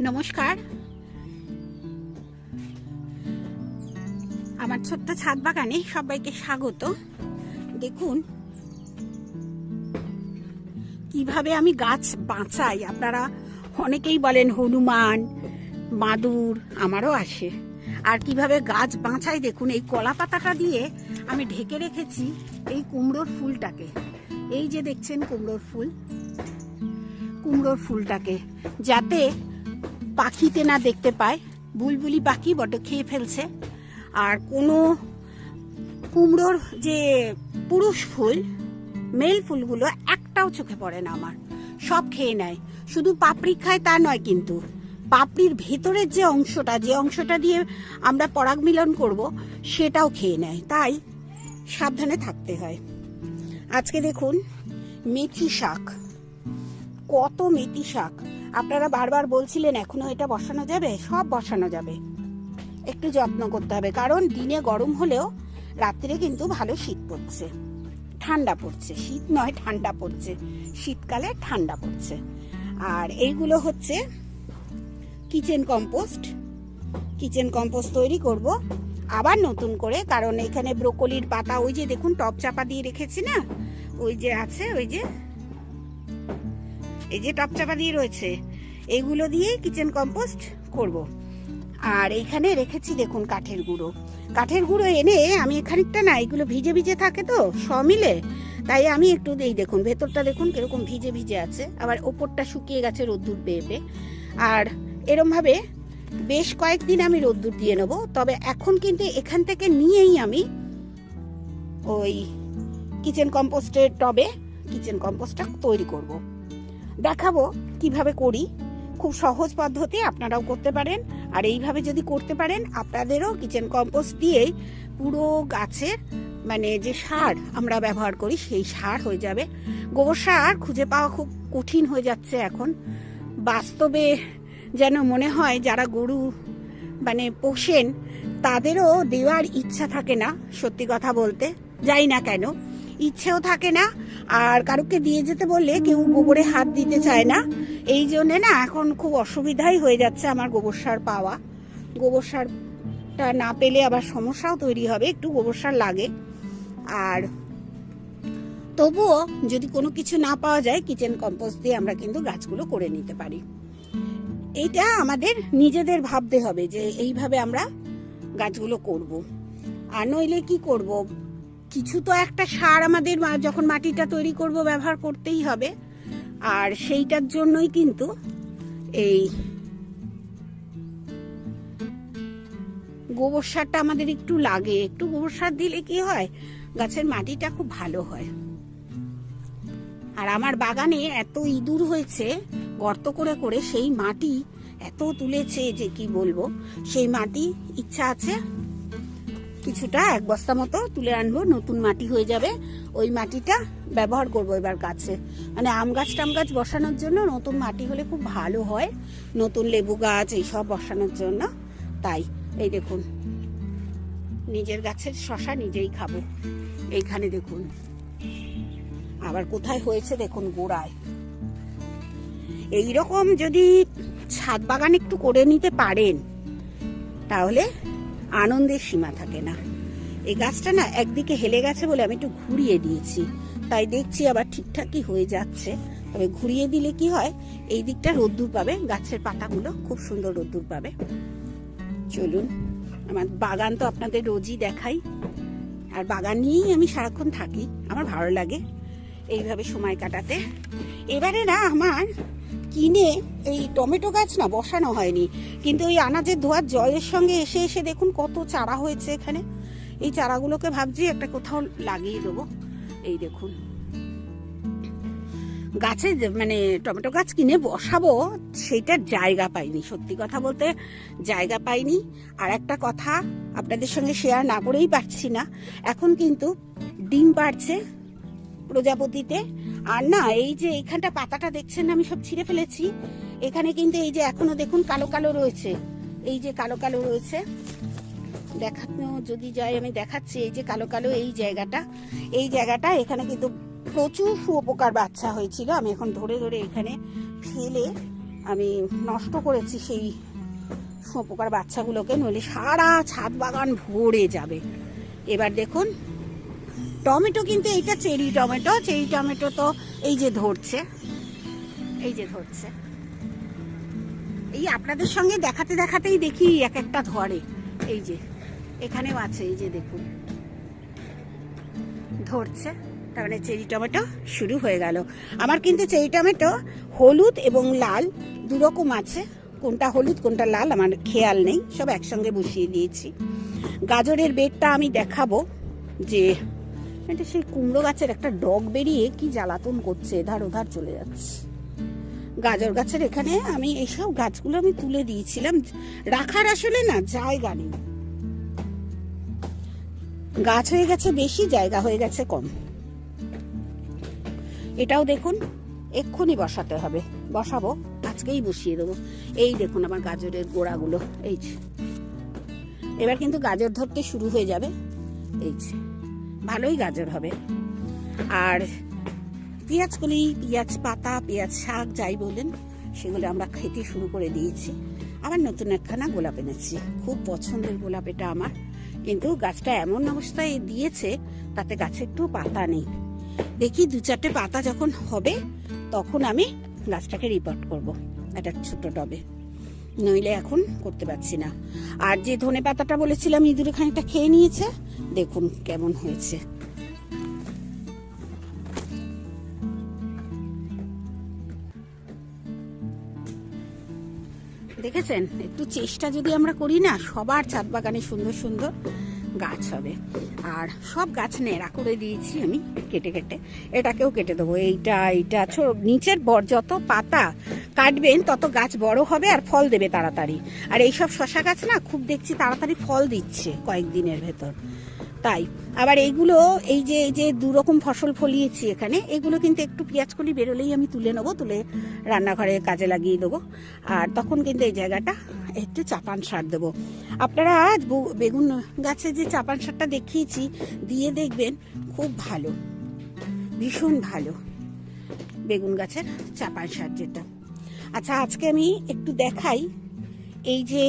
নমস্কার। আমার ছোট্ট ছাদ বাগানে সবাইকে স্বাগত। দেখুন, কীভাবে আমি গাছ বাঁচাই। আপনারা অনেকেই বলেন, হনুমান, মাদুর আমারও আসে। আর কীভাবে গাছ বাঁচাই, দেখুন, এই কলা পাতাটা দিয়ে আমি ঢেকে রেখেছি এই কুমড়োর ফুলটাকে। এই যে দেখছেন কুমড়োর ফুল, কুমড়োর ফুলটাকে। যাতে পাখিতে না দেখতে পায়। বুলবুলি পাখি বটে খেয়ে ফেলছে। আর কোনো কুমড়োর যে পুরুষ ফুল, মেল ফুলগুলো একটাও চোখে পড়ে না আমার। সব খেয়ে নেয়। শুধু পাপড়ি খায় তা নয় কিন্তু। পাপড়ির ভেতরের যে অংশটা যে অংশটা দিয়ে আমরা পরাগ মিলন করব, সেটাও খেয়ে নেয়। তাই সাবধানে থাকতে হয়। আজকে দেখুন, মেথি শাক। কত মেথি শাক। আপনারা বারবার বলছিলেন, এখনও এটা বসানো যাবে? সব বসানো যাবে। একটু যত্ন করতে হবে, কারণ দিনে গরম হলেও রাত্রে কিন্তু ভালো শীত পড়ছে। ঠান্ডা পড়ছে। শীত নয়, ঠান্ডা পড়ছে। শীতকালে ঠান্ডা পড়ছে। আর এইগুলো হচ্ছে কিচেন কম্পোস্ট। কিচেন কম্পোস্ট তৈরি করব। আবার নতুন করে, কারণ এখানে ব্রোকলির পাতা, ওই যে দেখুন টপ চাপা দিয়ে রেখেছি না? ওই যে আছে, ওই যে এই যে টপ চাপা দিয়ে রয়েছে, এগুলো দিয়ে কিচেন কম্পোস্ট করব। আর এইখানে রেখেছি দেখুন কাঠের গুঁড়ো। কাঠের গুঁড়ো এনে আমি এখানিকটা না, এগুলো ভিজে ভিজে থাকে তো, সব মিলে। তাই আমি একটু এই দেখুন, ভেতরটা দেখুন কীরকম ভিজে ভিজে আছে। আবার ওপরটা শুকিয়ে গেছে রোদ্দুর পেয়ে পেয়ে। আর এরমভাবে বেশ কয়েকদিন আমি রোদ্দুর দিয়ে নেব। তবে এখন কিন্তু এখান থেকে নিয়েই আমি ওই কিচেন কম্পোস্টের টবে কিচেন কম্পোস্টটা তৈরি করব। দেখাবো কীভাবে করি। খুব সহজ পদ্ধতি, আপনারাও করতে পারেন। আর এইভাবে যদি করতে পারেন, আপনাদেরও কিচেন কম্পোস্ট দিয়েই পুরো গাছের মানে যে সার আমরা ব্যবহার করি, সেই সার হয়ে যাবে। গোবর সার খুঁজে পাওয়া খুব কঠিন হয়ে যাচ্ছে এখন। বাস্তবে যেন মনে হয় যারা গরু মানে পোষেন, তাদেরও দেওয়ার ইচ্ছা থাকে না, সত্যি কথা বলতে। যাই না কেন ইচ্ছেও থাকে না। আর কারুকে দিয়ে যেতে বললে কেউ গোবরে হাত দিতে চায় না। এই জন্যে না এখন খুব অসুবিধাই হয়ে যাচ্ছে আমার গোবর সার পাওয়া। গোবর সারটা না পেলে আবার সমস্যাও তৈরি হবে, একটু গোবর সার লাগে। আর তবুও যদি কোনো কিছু না পাওয়া যায় কিচেন কম্পোস্ট দিয়ে আমরা কিন্তু গাছগুলো করে নিতে পারি। এইটা আমাদের নিজেদের ভাবতে হবে যে এইভাবে আমরা গাছগুলো করব। আর নইলে কি করব? কিছু তো একটা সার আমাদের যখন মাটিটা তৈরি করব ব্যবহার করতেই হবে। আর সেইটার জন্যই কিন্তু এই গোবর সারটা আমাদের একটু লাগে। একটু গোবর সার দিলে কি হয়? গাছের মাটিটা খুব ভালো হয়। আর আমার বাগানে এত ইঁদুর হয়েছে, গর্ত করে করে সেই মাটি এত তুলেছে যে কি বলব? সেই মাটি ইচ্ছা আছে কিছুটা এক বস্তা মতো তুলে আনব, নতুন মাটি হয়ে যাবে। ওই মাটিটা ব্যবহার করব এবার গাছে। মানে আম গাছ টাম গাছ বসানোর জন্য নতুন মাটি হলে খুব ভালো হয়। নতুন লেবু গাছ এইসব বসানোর জন্য। তাই, এই দেখুন। নিজের গাছের শশা নিজেই খাব। এইখানে দেখুন। আবার কোথায় হয়েছে দেখুন গোড়ায়। এইরকম যদি ছাদ বাগান একটু করে নিতে পারেন, তাহলে আনন্দের সীমা থাকে না। এই গাছটা না একদিকে হেলে গেছে বলে আমি একটু ঘুরিয়ে দিয়েছি। তাই দেখছি আবার ঠিকঠাকই হয়ে যাচ্ছে। তবে ঘুরিয়ে দিলে কি হয়? এই দিকটা রোদ্দুর পাবে, গাছের পাতাগুলো খুব সুন্দর রোদ্দুর পাবে। চলুন, আমার বাগান তো আপনাদের রোজই দেখাই। আর বাগান নিয়েই আমি সারাক্ষণ থাকি, আমার ভালো লাগে এইভাবে সময় কাটাতে। এবারে না আমার কিনে এই টমেটো গাছ না বসানো হয়নি। কিন্তু ওই আনাজের ধোয়ার জলের সঙ্গে এসে এসে দেখুন কত চারা হয়েছে এখানে। এই চারাগুলোকে ভাবছি একটা কোথাও লাগিয়ে দেবো। এই দেখুন। গাছে মানে টমেটো গাছ কিনে বসাবো সেইটার জায়গা পাইনি। সত্যি কথা বলতে জায়গা পাইনি। আর একটা কথা, আপনাদের সঙ্গে শেয়ার না করেই পারছি না। এখন কিন্তু ডিম পাড়ছে প্রজাপতিতে। আর না, এই যে এইখানটা পাতাটা দেখছেন, আমি সব ছিঁড়ে ফেলেছি। এখানে কিন্তু এই যে এখনও দেখুন কালো কালো রয়েছে। এই যে কালো কালো রয়েছে। দেখানো যদি যাই আমি দেখাচ্ছি এই যে কালো কালো এই জায়গাটা। এই জায়গাটা এখানে কিন্তু প্রচুর শুয়োপোকার বাচ্চা হয়েছিল। আমি এখন ধরে ধরে এখানে ফেলে আমি নষ্ট করেছি সেই শুঁয়োপোকার বাচ্চাগুলোকে। নইলে সারা ছাদ বাগান ভরে যাবে। এবার দেখুন টমেটো কিন্তু এইটা চেরি টমেটো চেরি টমেটো তো এই যে ধরছে। এই যে ধরছে। এই আপনাদের সঙ্গে দেখাতে দেখাতেই দেখি এক একটা ধরে। এই যে, এখানেও আছে, এই যে দেখুন। ধরছে, তার মানে চেরি টমেটো শুরু হয়ে গেল। আমার কিন্তু চেরি টমেটো হলুদ এবং লাল দুরকম আছে। কোনটা হলুদ, কোনটা লাল, আমার খেয়াল নেই। সব একসঙ্গে বসিয়ে দিয়েছি। গাজরের বেডটা আমি দেখাবো যে সেই কুমড়ো গাছের একটা ডগ বেরিয়ে কি জ্বালাতন করছে? এধার ওধার চলে যাচ্ছে। গাজর গাছের এখানে আমি এইসব গাছগুলো আমি তুলে দিয়েছিলাম। রাখার আসলে না জায়গা নেই। গাছ হয়ে গেছে, বেশি জায়গা হয়ে গেছে কম। এটাও দেখুন, এক্ষুনি বসাতে হবে। বসাবো, আজকেই বসিয়ে দেবো। এই দেখুন আমার গাজরের গোড়াগুলো, এই এবার কিন্তু গাজর ধরতে শুরু হয়ে যাবে। এই। ভালোই গাজর হবে। আর পেঁয়াজ কলি, পেঁয়াজ পাতা, পেঁয়াজ শাক যাই বলেন, সেগুলো আমরা খেতে শুরু করে দিয়েছি। আবার নতুন একখানা গোলাপ এনেছি। খুব পছন্দের গোলাপ এটা আমার। কিন্তু গাছটা এমন অবস্থায় দিয়েছে, তাতে গাছে একটু পাতা নেই। দেখি দু চারটে পাতা যখন হবে, তখন আমি গাছটাকে রিপোর্ট করব। একটা ছোট টবে। নইলে এখন করতে পারছি না। আর যে ধনে পাতাটা বলেছিলাম, ইঁদুরে খানিকটা খেয়ে নিয়েছে, দেখুন কেমন হয়েছে। দেখেছেন? একটু চেষ্টা যদি আমরা করি না, সবার ছাদ বাগানে সুন্দর সুন্দর গাছ হবে। আর সব গাছ নেড়া করে দিয়েছি আমি কেটে কেটে। এটাকেও কেটে দেবো। এইটা এইটা নিচের বর, যত পাতা কাটবেন, তত গাছ বড় হবে আর ফল দেবে তাড়াতাড়ি। আর এইসব শশা গাছ না, খুব দেখছি তাড়াতাড়ি ফল দিচ্ছে কয়েকদিনের ভেতর। তাই। আবার এইগুলো এই যে এই যে দু রকম ফসল ফলিয়েছি এখানে, এগুলো কিন্তু একটু কলি বেরোলেই আমি তুলে নেব, তুলে রান্নাঘরে কাজে লাগিয়ে দেবো। আর তখন কিন্তু এই জায়গাটা একটু চাপান সার দেবো। আপনারা আজ বেগুন গাছে যে চাপান সারটা দেখিয়েছি, দিয়ে দেখবেন খুব ভালো, ভীষণ ভালো বেগুন গাছের চাপান সার যেটা। আচ্ছা আজকে আমি একটু দেখাই এই যে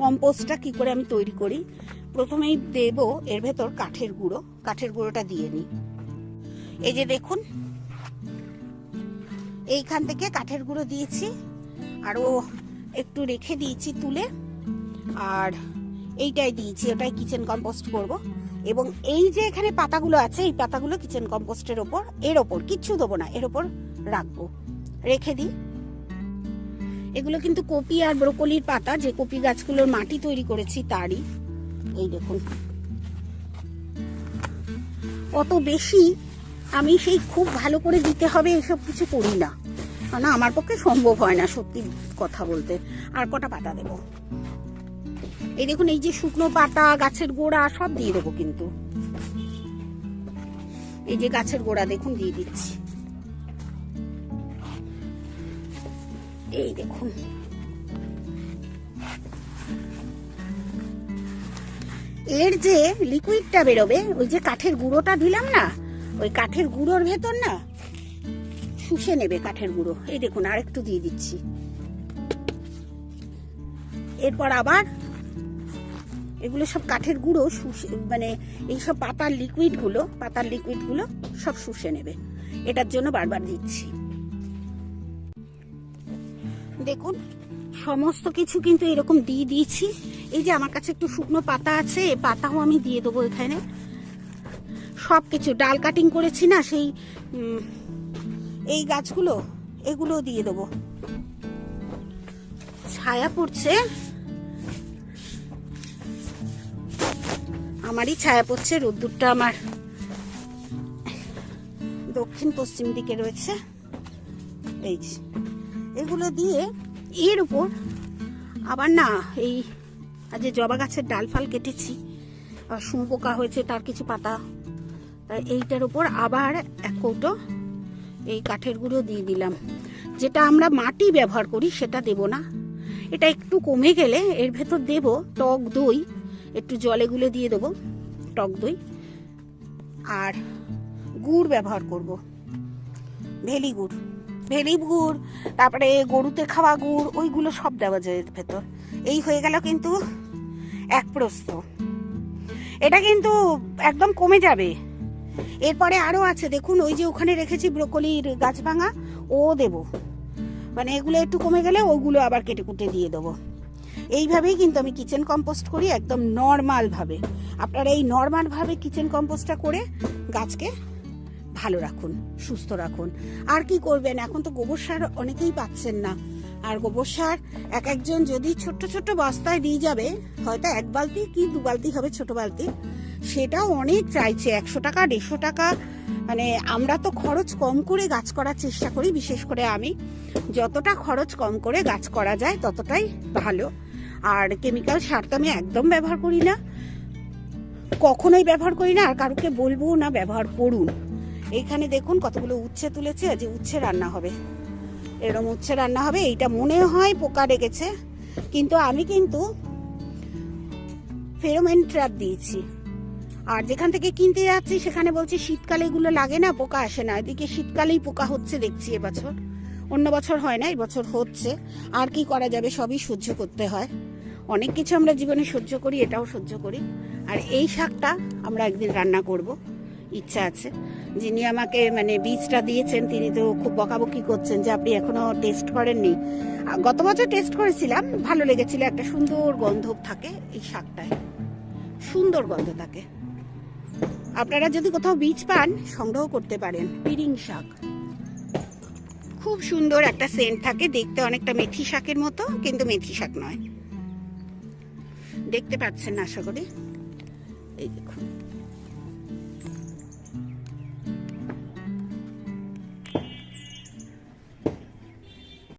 কম্পোস্টটা কি করে আমি তৈরি করি। প্রথমেই দেব এর ভেতর কাঠের গুঁড়ো। কাঠের গুঁড়োটা দিয়ে নিই। এই যে দেখুন, এইখান থেকে কাঠের গুঁড়ো দিয়েছি আরও একটু রেখে দিয়েছি তুলে, আর এইটাই দিয়েছি, ওটাই কিচেন কম্পোস্ট করব। এবং এই যে এখানে পাতাগুলো আছে, এই পাতাগুলো কিচেন কম্পোস্টের ওপর, এর ওপর কিচ্ছু দেবো না, এর ওপর রাখব। রেখে দিই। এগুলো কিন্তু কপি আর ব্রোকলির পাতা, যে কপি গাছগুলোর মাটি তৈরি করেছি তারই। এই দেখুন। অত বেশি আমি সেই খুব ভালো করে দিতে হবে এসব কিছু করি না। না আমার পক্ষে সম্ভব হয় না সত্যি কথা বলতে। আর কটা পাতা দেবো? এই দেখুন, এই যে শুকনো পাতা, গাছের গোড়া, সব দিয়ে দেবো কিন্তু। এই যে গাছের গোড়া, দেখুন, দিয়ে দিচ্ছি। এই দেখুন। এর যে লিকুইডটা বেরোবে, ওই যে কাঠের গুঁড়োটা দিলাম না, ওই কাঠের গুঁড়োর ভেতর না, শুষে নেবে কাঠের গুঁড়ো। এই দেখুন, আরেকটু দিয়ে দিচ্ছি। এরপর আবার এগুলো সব কাঠের গুঁড়ো শুষে মানে এইসব পাতার লিকুইডগুলো পাতার লিকুইডগুলো সব শুষে নেবে। এটার জন্য বারবার দিচ্ছি। দেখুন, সমস্ত কিছু কিন্তু এরকম দিয়ে দিয়েছি। এই যে আমার কাছে একটু শুকনো পাতা আছে এই পাতাও আমি দিয়ে দেবো এখানে। সব কিছু ডাল কাটিং করেছি না, সেই এই গাছগুলো, এগুলো দিয়ে দেবো। ছায়া পড়ছে। আমারই ছায়া পড়ছে, রোদ্দুরটা আমার দক্ষিণ পশ্চিম দিকে রয়েছে। এই এগুলো দিয়ে এর উপর আবার না, এই আজ যে জবা গাছের ডাল ফাল কেটেছি, আর শুঁপোকা হয়েছে, তার কিছু পাতা। এইটার উপর আবার এক কৌটো এই কাঠের গুঁড়ো দিয়ে দিলাম। যেটা আমরা মাটি ব্যবহার করি, সেটা দেব না। এটা একটু কমে গেলে এর ভেতর দেব টক দই, একটু জলে গুলে দিয়ে দেবো টক দই, আর গুড় ব্যবহার করব। ভেলি গুড় ভেলি গুড়, তারপরে গরুতে খাওয়া গুড়, ওইগুলো সব দেওয়া যায় ভেতর। এই হয়ে গেল কিন্তু এক প্রস্ত এটা কিন্তু একদম কমে যাবে। এরপরে আরও আছে, দেখুন, ওই যে ওখানে রেখেছি ব্রোকলির গাছ ভাঙা, ও দেব। মানে এগুলো একটু কমে গেলে ওগুলো আবার কেটে কুটে দিয়ে দেবো। এইভাবেই কিন্তু আমি কিচেন কম্পোস্ট করি একদম নর্মালভাবে আপনারা এই নর্মালভাবে কিচেন কম্পোস্টটা করে গাছকে ভালো রাখুন, সুস্থ রাখুন। আর কি করবেন? এখন তো গোবর সার অনেকেই পাচ্ছেন না। আর গোবর সার, এক একজন যদি ছোট্ট ছোট্ট বস্তায় দিয়ে যাবে, হয়তো এক বালতি কি দু বালতি হবে ছোট বালতি, সেটাও অনেক চাইছে, একশো টাকা, দেড়শো টাকা। মানে আমরা তো খরচ কম করে গাছ করার চেষ্টা করি, বিশেষ করে আমি। যতটা খরচ কম করে গাছ করা যায়, ততটাই ভালো। আর কেমিক্যাল সার তো আমি একদম ব্যবহার করি না। কখনোই ব্যবহার করি না, আর কারোকে বলব না ব্যবহার করুন। এইখানে দেখুন কতগুলো উচ্ছে তুলেছে, যে উচ্ছে রান্না হবে। এরকম উচ্ছে রান্না হবে, এইটা মনে হয় পোকা লেগেছে কিন্তু আমি কিন্তু ফেরোমেন ট্র্যাপ দিয়েছি। আর যেখান থেকে কিনতে যাচ্ছি, সেখানে বলছি শীতকালে এগুলো লাগে না, পোকা আসে না। এদিকে শীতকালেই পোকা হচ্ছে দেখছি এবছর। অন্য বছর হয় না, এবছর হচ্ছে। আর কি করা যাবে, সবই সহ্য করতে হয়। অনেক কিছু আমরা জীবনে সহ্য করি, এটাও সহ্য করি। আর এই শাকটা আমরা একদিন রান্না করব, ইচ্ছা আছে। যিনি আমাকে মানে বীজটা দিয়েছেন, তিনি তো খুব বকাবকি করছেন যে আপনি এখনও টেস্ট করেননি। গত বছর টেস্ট করেছিলাম, ভালো লেগেছিল, একটা সুন্দর গন্ধ থাকে এই শাকটায়। সুন্দর গন্ধ থাকে। আপনারা যদি কোথাও বীজ পান, সংগ্রহ করতে পারেন, পিরিং শাক। খুব সুন্দর একটা সেন্ট থাকে, দেখতে অনেকটা মেথি শাকের মতো, কিন্তু মেথি শাক নয়। দেখতে পাচ্ছেন আশা করি? এই দেখুন।